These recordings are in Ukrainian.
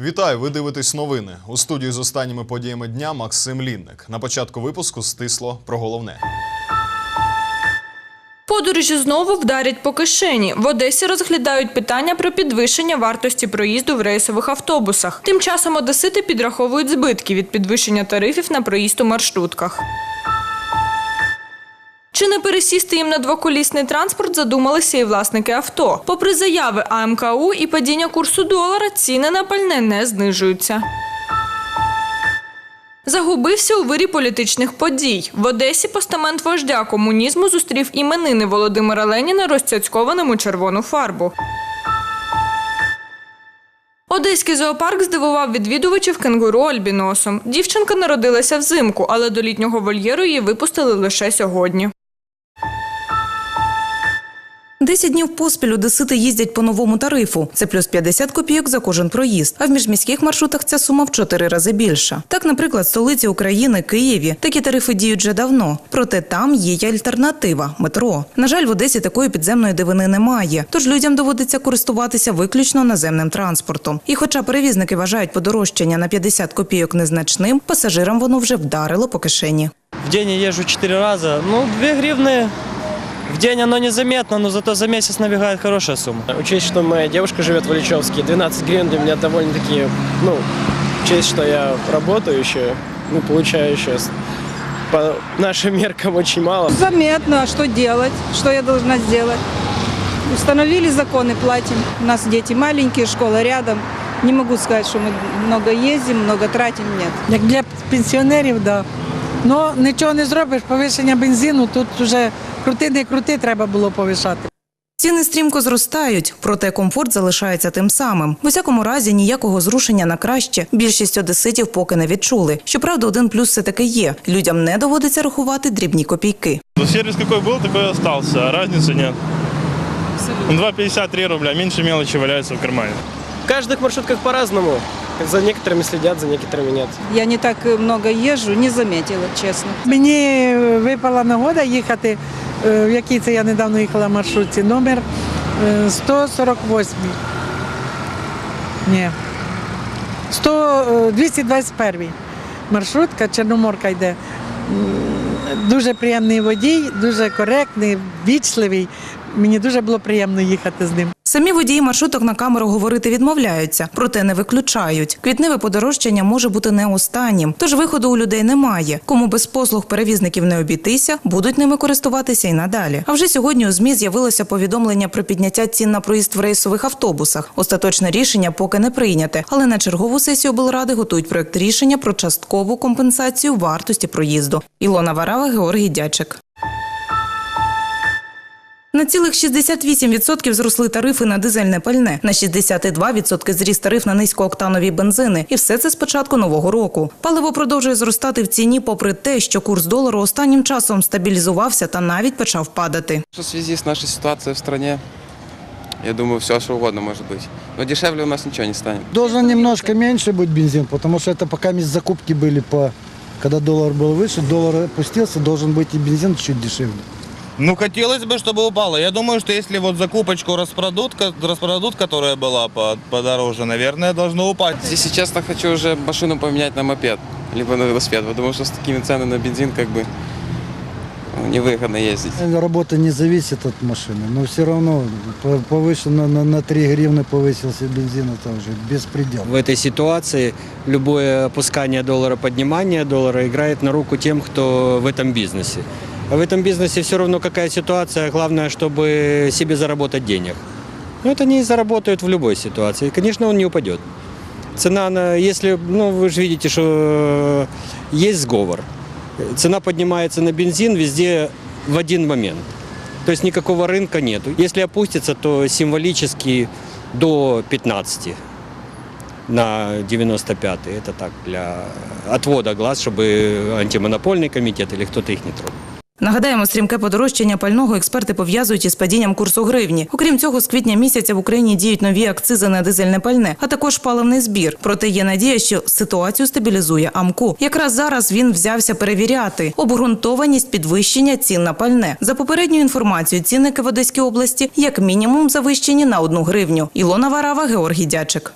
Вітаю! Ви дивитесь новини. У студії з останніми подіями дня Максим Лінник. На початку випуску стисло про головне. Подорожі знову вдарять по кишені. В Одесі розглядають питання про підвищення вартості проїзду в рейсових автобусах. Тим часом одесити підраховують збитки від підвищення тарифів на проїзд у маршрутках. Чи не пересісти їм на двоколісний транспорт задумалися і власники авто. Попри заяви АМКУ і падіння курсу долара, ціни на пальне не знижуються. Загубився у вирі політичних подій. В Одесі постамент вождя комунізму зустрів іменини Володимира Леніна розцяцькованим у червону фарбу. Одеський зоопарк здивував відвідувачів кенгуру альбіносом. Дівчинка народилася взимку, але до літнього вольєру її випустили лише сьогодні. Десять днів поспіль одесити їздять по новому тарифу. Це плюс 50 копійок за кожен проїзд. А в міжміських маршрутах ця сума в чотири рази більша. Так, наприклад, столиці України Києві такі тарифи діють вже давно. Проте там є й альтернатива метро. На жаль, в Одесі такої підземної дивини немає. Тож людям доводиться користуватися виключно наземним транспортом. І хоча перевізники вважають подорожчання на 50 копійок незначним, пасажирам воно вже вдарило по кишені. В день я езжу 4 раза. Ну, 2 гривны в день оно незаметно, но зато за месяц набегает хорошая сумма. Учесть, что моя девушка живет в Ильичевске, 12 гривен для меня довольно-таки, ну, учесть, что я работаю еще, ну, получаю сейчас по нашим меркам очень мало. Заметно, а что делать? Что я должна сделать? Установили законы, платим. У нас дети маленькие, школа рядом. Не могу сказать, что мы много ездим, много тратим, нет. Як для пенсіонерів, да. Ну нічого не зробиш, повищення бензину тут вже крути не крути, треба було повишати. Ціни стрімко зростають, проте комфорт залишається тим самим. В усякому разі, ніякого зрушення на краще більшість одеситів поки не відчули. Щоправда, один плюс все таки є. Людям не доводиться рахувати дрібні копійки. Ну, Сервис какой был, такой и остался, а разницы нет. 2,53 рубля, меньше мелочи валяется в кармане В каждых маршрутках по-разному. За некоторыми следят, за некоторыми нет. Я не так много езжу, не заметила, честно. Мені випала нагода їхати, е, в якій це я недавно їхала в маршрутці, номер е, 148. Ні. 100, е, 221 маршрутка, Чорноморка йде. М, Дуже приємний водій, дуже коректний, вічливий. Мені дуже було приємно їхати з ним. Самі водії маршруток на камеру говорити відмовляються, проте не виключають. Квітневе подорожчання може бути не останнім, тож виходу у людей немає. Кому без послуг перевізників не обійтися, будуть ними користуватися і надалі. А вже сьогодні у змі з'явилося повідомлення про підняття цін на проїзд в рейсових автобусах. Остаточне рішення поки не прийняте, але на чергову сесію облради готують проект рішення про часткову компенсацію вартості проїзду. Ілона Варава, Георгій Дячик. На цілих 68% зросли тарифи на дизельне пальне, на 62% зріс тариф на низькооктанові бензини. І все це з початку нового року. Паливо продовжує зростати в ціні, попри те, що курс долару останнім часом стабілізувався та навіть почав падати. В связи с нашей ситуацией в стране, я думаю, все что угодно может быть. Но дешевле у нас ничего не станет. Должен немножко меньше быть бензин, потому что это пока есть закупки были по... Когда доллар был выше, доллар опустился, должен быть и бензин чуть дешевле. Ну, хотелось бы, чтобы упало. Я думаю, что если вот закупочку распродут, распродут которая была по- подороже, наверное, должно упасть. Если честно, хочу уже машину поменять на мопед, либо на велосипед, потому что с такими ценами на бензин как бы ну, невыгодно ездить. Работа не зависит от машины, но все равно по- повышено на, на 3 гривны повысился бензин, это уже беспредел. В этой ситуации любое опускание доллара, поднимание доллара играет на руку тем, кто в этом бизнесе. А в этом бизнесе все равно какая ситуация, главное, чтобы себе заработать денег. Но это не заработают в любой ситуации. Конечно, он не упадет. Цена, на, если, ну, вы же видите, что есть сговор. Цена поднимается на бензин везде в один момент. То есть никакого рынка нет. Если опустится, то символически до 15 на 95 Это так для отвода глаз, чтобы антимонопольный комитет или кто-то их не трогал. Нагадаємо, стрімке подорожчання пального експерти пов'язують із падінням курсу гривні. Окрім цього, з квітня місяця в Україні діють нові акцизи на дизельне пальне, а також паливний збір. Проте є надія, що ситуацію стабілізує АМКУ. Якраз зараз він взявся перевіряти обґрунтованість підвищення цін на пальне. За попередньою інформацією, цінники в Одеській області як мінімум завищені на одну гривню. Ілона Варава, Георгій Дячик.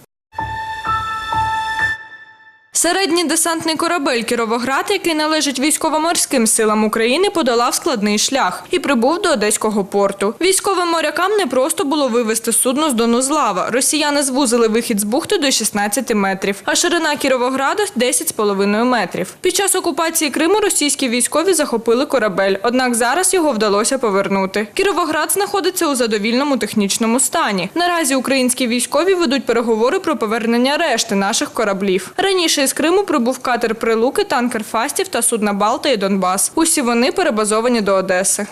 Середній десантний корабель Кіровоград, який належить військово-морським силам України, подолав складний шлях і прибув до одеського порту. Військовим морякам не просто було вивести судно з Донузлава. Росіяни звузили вихід з бухти до 16 метрів, а ширина Кіровограда – 10,5 метрів. Під час окупації Криму російські військові захопили корабель, однак зараз його вдалося повернути. Кіровоград знаходиться у задовільному технічному стані. Наразі українські військові ведуть переговори про повернення решти наших кораблів. Раніше із Криму прибув катер Прилуки, танкер Фастів та судна Балта і Донбас. Усі вони перебазовані до Одеси.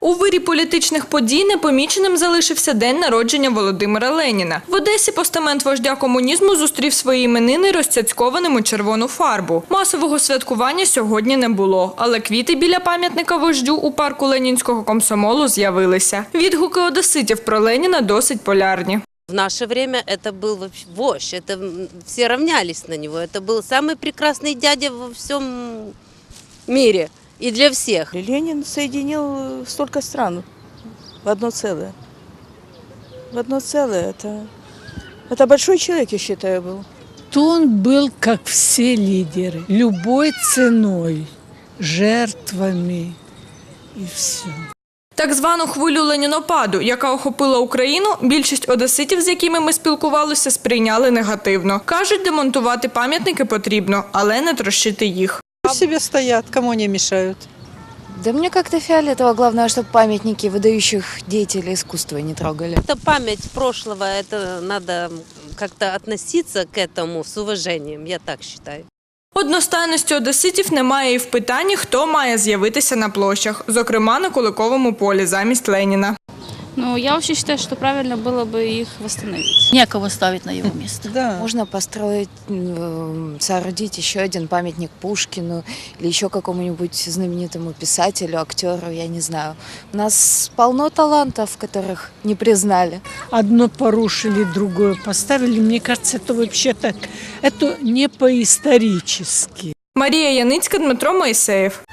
У вирі політичних подій непоміченим залишився день народження Володимира Леніна. В Одесі постамент вождя комунізму зустрів свої іменини розцяцькованим у червону фарбу. Масового святкування сьогодні не було, але квіти біля пам'ятника вождю у парку Ленінського комсомолу з'явилися. Відгуки одеситів про Леніна досить полярні. В наше время это был вообще вождь, это все равнялись на него. Это был самый прекрасный дядя во всем мире и для всех. Ленин соединил э, столько стран в одно целое. В одно целое. Это, это большой человек, я считаю, был. Он был, как все лидеры, любой ценой, жертвами и все. Так звану хвилю ленінопаду, яка охопила Україну, більшість одеситів, з якими ми спілкувалися, сприйняли негативно. Кажуть, демонтувати пам'ятники потрібно, але не трощити їх. Пусть себе стоят, кому не мешают. Да мне как-то фиолетово. Главное, чтобы памятники выдающих деятелей искусства не трогали. Это память прошлого, это надо как-то относиться к этому с уважением, я так считаю. Одностайності одеситів немає і в питанні, хто має з'явитися на площах, зокрема на Куликовому полі замість Леніна. Ну, я вообще считаю, что правильно было бы их восстановить. Некого ставить на его место. Да. Можно построить, м, соорудить еще один памятник Пушкину или еще какому-нибудь знаменитому писателю, актеру, я не знаю. У нас полно талантов, которых не признали. Одно порушили, другое поставили. Мне кажется, это вообще так. Это не по-исторически. Марія Яницька, Дмитро Моїсеєв.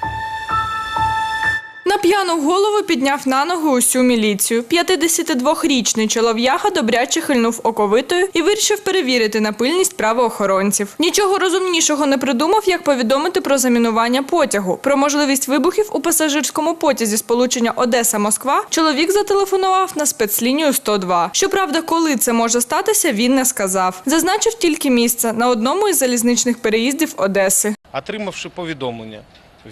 П'яну голову підняв на ногу усю міліцію. 52-річний чолов'яга добряче хильнув оковитою і вирішив перевірити на пильність правоохоронців. Нічого розумнішого не придумав, як повідомити про замінування потягу. Про можливість вибухів у пасажирському потязі сполучення Одеса-Москва чоловік зателефонував на спецлінію 102. Щоправда, коли це може статися, він не сказав. Зазначив тільки місце на одному із залізничних переїздів Одеси. Отримавши повідомлення,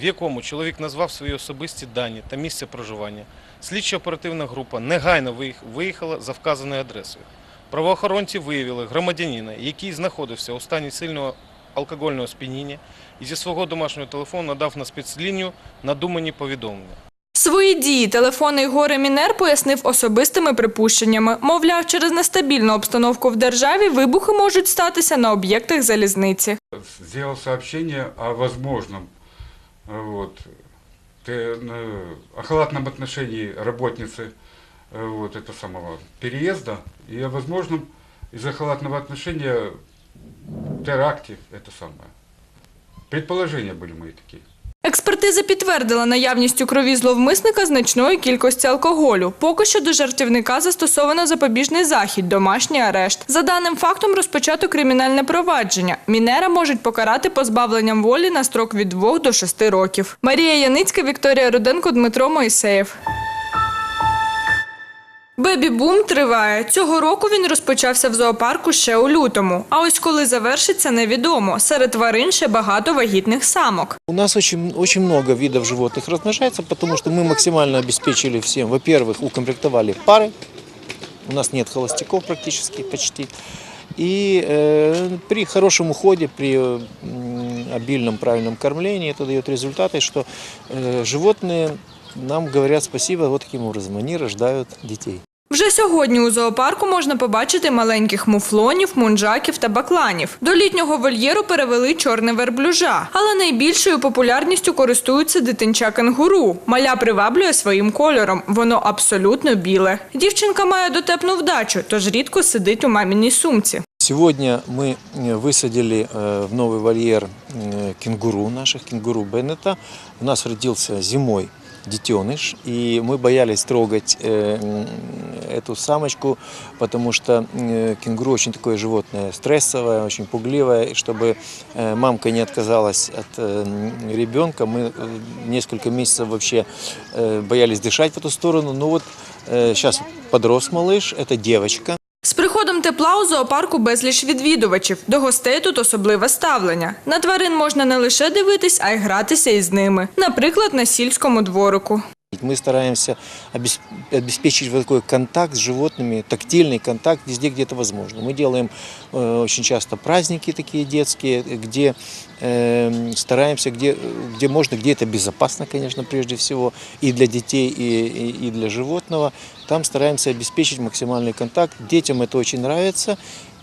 в якому чоловік назвав свої особисті дані та місце проживання, слідчо-оперативна група негайно виїхала за вказаною адресою. Правоохоронці виявили громадянина, який знаходився у стані сильного алкогольного сп'яніння і зі свого домашнього телефону надав на спецлінію надумані повідомлення. Свої дії телефонний горе Мінер пояснив особистими припущеннями. Мовляв, через нестабільну обстановку в державі вибухи можуть статися на об'єктах залізниці. сделал сообщение о возможном э, вот, те- э, о халатном отношении работницы вот, это самого переезда и о возможном из-за халатного отношения теракте, это самое. Предположения были мои такие. Експертиза підтвердила наявність у крові зловмисника значної кількості алкоголю. Поки що до жартівника застосовано запобіжний захід, домашній арешт. За даним фактом розпочато кримінальне провадження. Мінера можуть покарати позбавленням волі на строк від 2 до 6 років. Марія Яницька, Вікторія Руденко, Дмитро Моїсеєв. Бебі-бум триває. Цього року він розпочався в зоопарку ще у лютому. А ось коли завершиться, невідомо. Серед тварин ще багато вагітних самок. У нас очень, очень много видов животных размножается, потому что мы максимально обеспечили всем. Во-первых, укомплектовали пары. У нас нет холостяков практически почти. И э, при хорошем уходе, при э, м, обильном правильном кормлении это дает результаты, что э, животные нам говорят спасибо вот таким образом. Они рождают детей. Вже сьогодні у зоопарку можна побачити маленьких муфлонів, мунджаків та бакланів. До літнього вольєру перевели чорне верблюжа, але найбільшою популярністю користуються дитинча кенгуру. Маля приваблює своїм кольором. Воно абсолютно біле. Дівчинка має дотепну вдачу, тож рідко сидить у маміній сумці. Сегодня мы э, высадили э, в новый вольер э, кенгуру, наших кенгуру Беннета. У нас родился зимой детеныш, и мы боялись трогать э, м, эту самочку, потому что э, кенгуру очень такое животное стрессовое, очень пугливое, и чтобы э, мамка не отказалась от э, м, ребенка, мы э, несколько месяцев вообще э, боялись дышать в эту сторону. Ну вот сейчас подрос малыш, это девочка. З приходом тепла у зоопарку безліч відвідувачів. До гостей тут особливе ставлення. На тварин можна не лише дивитись, а й гратися із ними. Наприклад, на сільському дворику. Мы стараемся обес- обеспечить вот такой контакт с животными, тактильный контакт везде, где это возможно. Мы делаем э, очень часто праздники такие детские, где э, стараемся, где, где можно, где это безопасно, конечно, прежде всего, и для детей, и, и, и для животного. Там стараемся обеспечить максимальный контакт. Детям это очень нравится,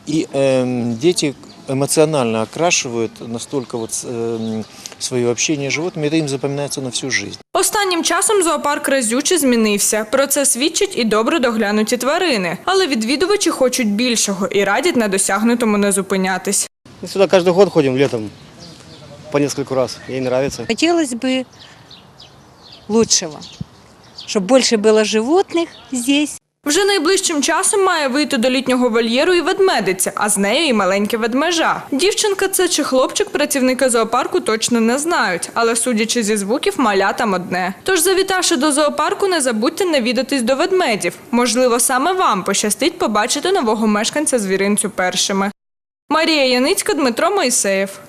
и эм, дети эмоционально окрашивают настолько вот эм, свое общение с животными, это им запоминается на всю жизнь. Останнім часом зоопарк разюче змінився. Про це свідчать і добре доглянуті тварини. Але відвідувачі хочуть більшого і радять на досягнутому не зупинятись. Мы сюда каждый год ходим летом по несколько раз. Ей нравится. Хотелось бы лучшего, чтобы больше было животных здесь. Вже найближчим часом має вийти до літнього вольєру і ведмедиця, а з нею і маленьке ведмежа. Дівчинка це чи хлопчик працівники зоопарку точно не знають, але судячи зі звуків, маля там одне. Тож, завітавши до зоопарку, не забудьте навідатись до ведмедів. Можливо, саме вам пощастить побачити нового мешканця звіринцю першими. Марія Яницька, Дмитро Моїсеєв.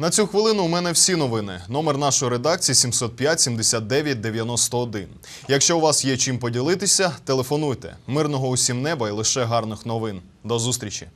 На цю хвилину у мене всі новини. Номер нашої редакції 705 79 91. Якщо у вас є чим поділитися, телефонуйте. Мирного усім неба і лише гарних новин. До зустрічі.